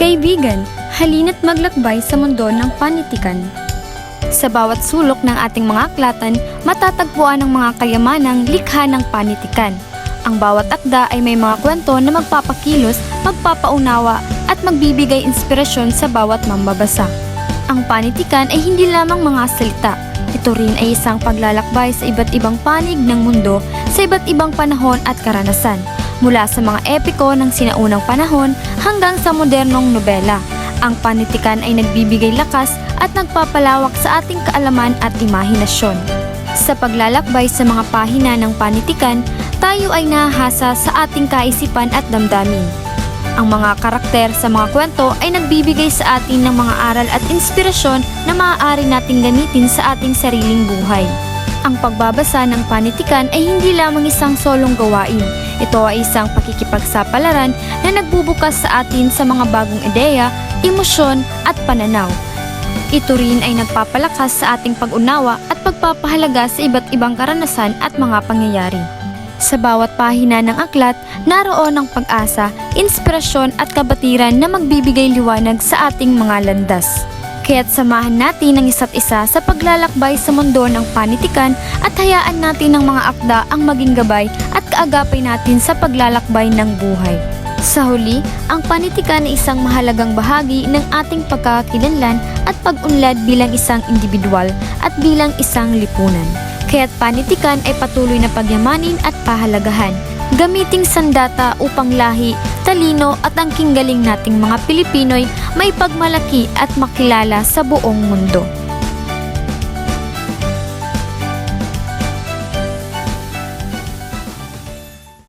Kaibigan, halina't maglakbay sa mundo ng panitikan. Sa bawat sulok ng ating mga aklatan, matatagpuan ang mga kayamanang likha ng panitikan. Ang bawat akda ay may mga kwento na magpapakilos, magpapaunawa at magbibigay inspirasyon sa bawat mambabasa. Ang panitikan ay hindi lamang mga salita. Ito rin ay isang paglalakbay sa iba't ibang panig ng mundo sa iba't ibang panahon at karanasan. Mula sa mga epiko ng sinaunang panahon hanggang sa modernong nobela. Ang panitikan ay nagbibigay lakas at nagpapalawak sa ating kaalaman at imahinasyon. Sa paglalakbay sa mga pahina ng panitikan, tayo ay nahahasa sa ating kaisipan at damdamin. Ang mga karakter sa mga kwento ay nagbibigay sa atin ng mga aral at inspirasyon na maaari nating gamitin sa ating sariling buhay. Ang pagbabasa ng panitikan ay hindi lamang isang solong gawain. Ito ay isang pakikipagsapalaran na nagbubukas sa atin sa mga bagong ideya, emosyon at pananaw. Ito rin ay nagpapalakas sa ating pag-unawa at pagpapahalaga sa iba't ibang karanasan at mga pangyayari. Sa bawat pahina ng aklat, naroon ang pag-asa, inspirasyon at kabatiran na magbibigay liwanag sa ating mga landas. Kaya't samahan natin ang isa't isa sa paglalakbay sa mundo ng panitikan at hayaan natin ng mga akda ang maging gabay at kaagapay natin sa paglalakbay ng buhay. Sa huli, ang panitikan ay isang mahalagang bahagi ng ating pagkakakilanlan at pag-unlad bilang isang individual at bilang isang lipunan. Kaya't panitikan ay patuloy na pagyamanin at pahalagahan. Gamiting sandata upang lahi, talino at ang kinggaling nating mga Pilipino'y may pagmalaki at makilala sa buong mundo.